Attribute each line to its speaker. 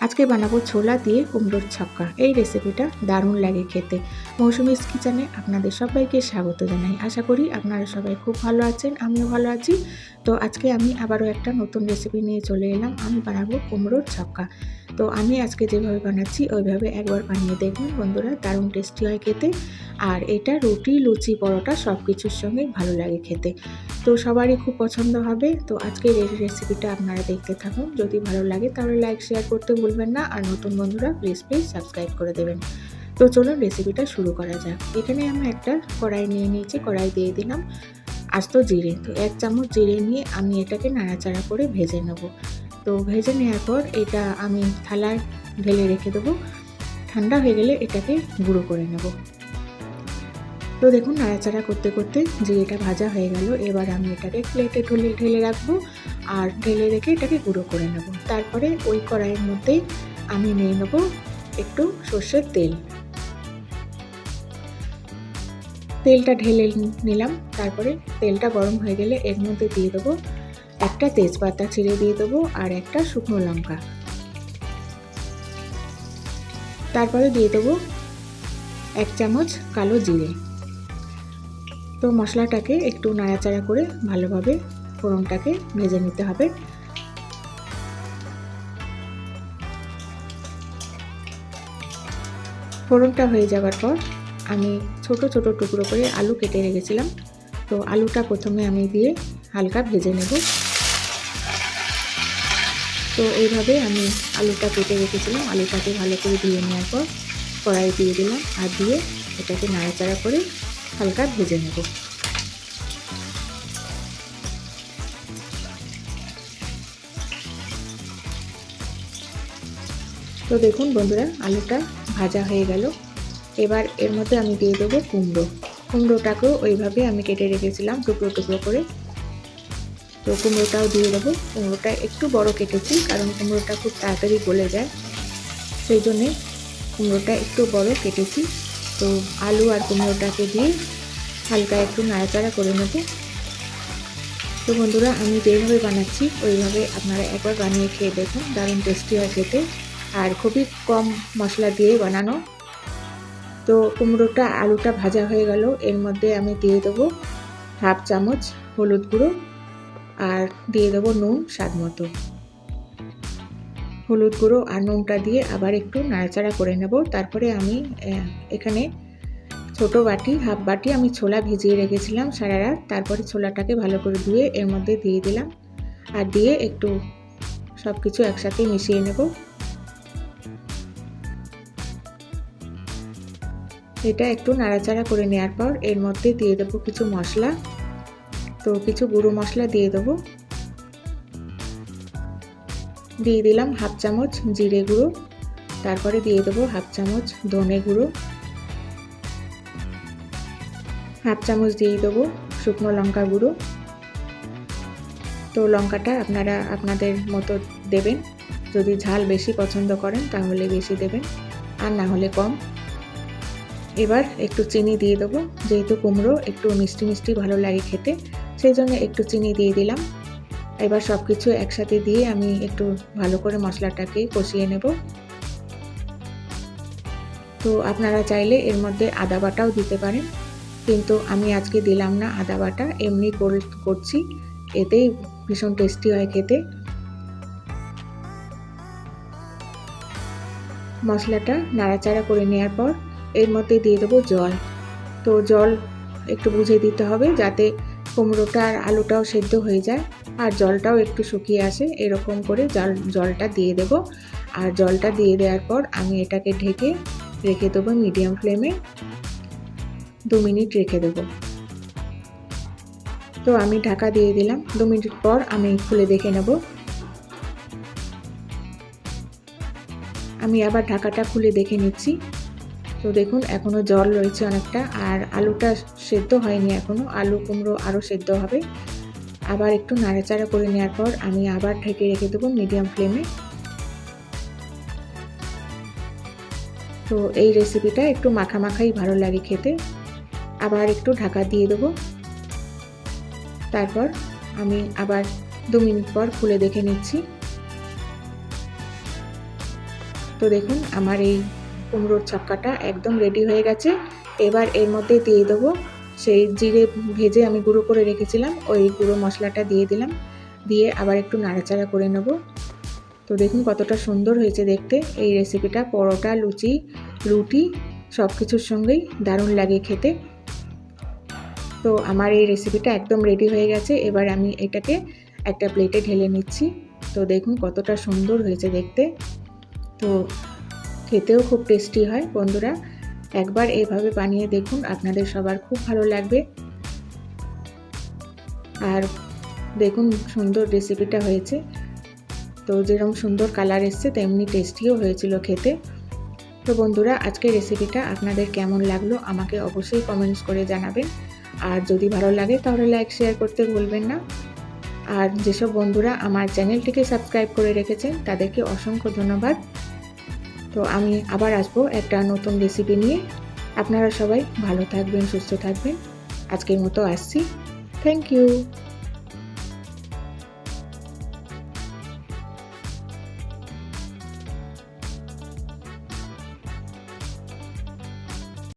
Speaker 1: আজকে বানাবো ছোলা দিয়ে কুমড়োর ছক্কা। এই রেসিপিটা দারুণ লাগে খেতে। মৌসুমিস কিচেনে আপনাদের সবাইকে স্বাগত জানাই। আশা করি আপনারা সবাই খুব ভালো আছেন, আমিও ভালো আছি। তো আজকে আমি আবারও একটা নতুন রেসিপি নিয়ে চলে এলাম। আমি বানাবো কুমড়োর ছক্কা। তো আমি আজকে যেভাবে বানাচ্ছি, ওইভাবে একবার বানিয়ে দেখুন বন্ধুরা, দারুণ টেস্টি হয় খেতে। আর এটা রুটি, লুচি, পরোটা সব কিছুর সঙ্গেই ভালো লাগে খেতে। তো সবারই খুব পছন্দ হবে। তো আজকের এই রেসিপিটা আপনারা দেখতে থাকুন। যদি ভালো লাগে তাহলে লাইক শেয়ার করতে ভুলবেন না। আর নতুন বন্ধুরা প্লিজ প্লিজ সাবস্ক্রাইব করে দেবেন। তো চলুন রেসিপিটা শুরু করা যাক। এখানে আমি একটা কড়াই নিয়ে নিয়েছি। কড়াই দিয়ে দিলাম আস্ত জিরে। তো এক চামচ জিরে নিয়ে আমি এটাকে নাড়াচাড়া করে ভেজে নেব। তো ভেজে নেওয়ার পর এটা আমি থালায় ঢেলে রেখে দেবো। ঠান্ডা হয়ে গেলে এটাকে গুঁড়ো করে নেব। তো দেখুন, নাড়াচাড়া করতে করতে জিরেটা ভাজা হয়ে গেল, এবার আমি এটাকে প্লেটে ঢেলে ঢেলে রাখব আর ঢেলে রেখে এটাকে গুঁড়ো করে নেব। তারপরে ওই কড়াইয়ের মধ্যেই আমি নিয়ে নেব একটু সর্ষের তেল। তেলটা ঢেলে নিলাম, তারপরে তেলটা গরম হয়ে গেলে এর মধ্যে দিয়ে দেবো একটা তেজপাতা ছিঁড়ে দিয়ে দেবো আর একটা শুকনো লঙ্কা। তারপরে দিয়ে দেবো এক চামচ কালো জিরে। তো মশলাটাকে একটু নাড়াচাড়া করে ভালোভাবে ফোড়নটাকে ভেজে নিতে হবে। ফোড়নটা হয়ে যাওয়ার পর আমি ছোট ছোট টুকরো করে আলু কেটে রেখেছিলাম। তো আলুটা প্রথমে আমি দিয়ে হালকা ভেজে নেব। তো এইভাবে আমি আলুটা কেটে রেখেছিলাম। আলুটাকে ভালো করে ধুয়ে নেওয়ার পর কড়াই দিয়ে দিলাম আর দিয়ে এটাকে নাড়াচাড়া করে হালকা ভেজে নেব। তো দেখুন বন্ধুরা, আলুটা ভাজা হয়ে গেল। এবার এর মধ্যে আমি দিয়ে দেবো কুমড়ো। কুমড়োটাকেও ওইভাবে আমি কেটে রেখেছিলাম টুকরো টুকরো করে। তো কুমড়োটাও দিয়ে দেবো। কুমড়োটা একটু বড় কেটেছি, কারণ কুমড়োটা খুব তাড়াতাড়ি গলে যায়। সেই জন্যে কুমড়োটা একটু বড় কেটেছি। তো আলু আর কুমড়োটাকে দিয়ে হালকা একটু নাড়াচাড়া করে নেব। তো বন্ধুরা, আমি যেইভাবে বানাচ্ছি, ওইভাবে আপনারা একবার বানিয়ে খেয়ে দেখুন। দারুণ টেস্টি হয় খেতে। আর খুবই কম মশলা দিয়ে বানানো। তো কুমড়োটা, আলুটা ভাজা হয়ে গেল। এর মধ্যে আমি দিয়ে দেবো হাফ চামচ হলুদ গুঁড়ো আর দিয়ে দেবো নুন স্বাদ মতো। হলুদ গুঁড়ো আর নুনটা দিয়ে আবার একটু নাড়াচাড়া করে নেব। তারপরে আমি এখানে ছোট বাটি, হাফ বাটি আমি ছোলা ভিজিয়ে রেখেছিলাম সারা রাত। তারপরে ছোলাটাকে ভালো করে ধুয়ে এর মধ্যে দিয়ে দিলাম আর দিয়ে একটু সব কিছু একসাথে মিশিয়ে নেব। এটা একটু নাড়াচাড়া করে নেওয়ার পর এর মধ্যে দিয়ে দেবো কিছু মশলা। তো কিছু গুঁড়ো মশলা দিয়ে দেবো। দিয়ে দিলাম হাফ চামচ জিরে গুঁড়ো। তারপরে দিয়ে দেবো হাফ চামচ ধনে গুঁড়ো। হাফ চামচ দিয়ে দেবো শুকনো লঙ্কা গুঁড়ো। তো লঙ্কাটা আপনারা আপনাদের মতো দেবেন। যদি ঝাল বেশি পছন্দ করেন তাহলে বেশি দেবেন, আর না হলে কম। এবার একটু চিনি দিয়ে দেবো, যেহেতু কুমড়ো একটু মিষ্টি মিষ্টি ভালো লাগে খেতে, সেই জন্য একটু চিনি দিয়ে দিলাম। এবার সব কিছু একসাথে দিয়ে আমি একটু ভালো করে মশলাটাকে কষিয়ে নেব। তো আপনারা চাইলে এর মধ্যে আদা বাটাও দিতে পারেন, কিন্তু আমি আজকে দিলাম না আদা বাটা, এমনি করছি, এতেই ভীষণ টেস্টি হয় খেতে। মশলাটা নাড়াচাড়া করে নেওয়ার পর এর মধ্যে দিয়ে দেবো জল। তো জল একটু বুঝে দিতে হবে যাতে কুমড়োটা আর আলুটাও সেদ্ধ হয়ে যায় আর জলটাও একটু শুকিয়ে আসে, এরকম করে জল, জলটা দিয়ে দেব। আর জলটা দিয়ে দেওয়ার পর আমি এটাকে ঢেকে রেখে দেবো মিডিয়াম ফ্লেমে। দু মিনিট রেখে দেবো। তো আমি ঢাকা দিয়ে দিলাম। দু মিনিট পর আমি খুলে দেখে নেব। আমি আবার ঢাকাটা খুলে দেখে নিচ্ছি। তো দেখুন এখনও জল রয়েছে অনেকটা, আর আলুটা সেদ্ধ হয়নি এখনও আলু কুমড়ো আরও সেদ্ধ হবে। আবার একটু নাড়াচাড়া করে নেওয়ার পর আমি আবার ঢেকে রেখে দেবো মিডিয়াম ফ্লেমে। তো এই রেসিপিটা একটু মাখা মাখাই ভালো লাগে খেতে। আবার একটু ঢাকা দিয়ে দেবো। তারপর আমি আবার দু মিনিট পর খুলে দেখে নিচ্ছি। তো দেখুন, আমার এই কুমড়োর ছক্কাটা একদম রেডি হয়ে গেছে। এবার এর মধ্যে দিয়ে দেবো সেই জিরে ভেজে আমি গুঁড়ো করে রেখেছিলাম, ওই গুঁড়ো মশলাটা দিয়ে দিলাম। দিয়ে আবার একটু নাড়াচাড়া করে নেব। তো দেখুন কতটা সুন্দর হয়েছে দেখতে, এই রেসিপিটা পরোটা, লুচি, রুটি সব কিছুর সঙ্গেই দারুণ লাগে খেতে। তো আমার এই রেসিপিটা একদম রেডি হয়ে গেছে, এবার আমি এটাকে একটা প্লেটে ঢেলে নিচ্ছি। তো দেখুন কতটা সুন্দর হয়েছে দেখতে। তো খেতেও খুব টেস্টি হয়, বন্ধুরা। একবার এইভাবে বানিয়ে দেখুন, আপনাদের সবার খুব ভালো লাগবে। আর দেখুন, সুন্দর রেসিপিটা হয়েছে। তো যেরকম সুন্দর কালার এসছে, তেমনি টেস্টিও হয়েছিল খেতে। তো বন্ধুরা আজকের রেসিপিটা আপনাদের কেমন লাগল, আমাকে অবশ্যই কমেন্টস করে জানাবেন। আর যদি ভালো লাগে, তাহলে লাইক শেয়ার করতে ভুলবেন না। আর যেসব বন্ধুরা আমার চ্যানেলটিকে সাবস্ক্রাইব করে রেখেছেন, তাদেরকে অসংখ্য ধন্যবাদ। তো আমি আবার আসব একটা নতুন রেসিপি নিয়ে। আপনারা সবাই ভালো থাকবেন, সুস্থ থাকবেন। আজকের মতো আসছি। Thank you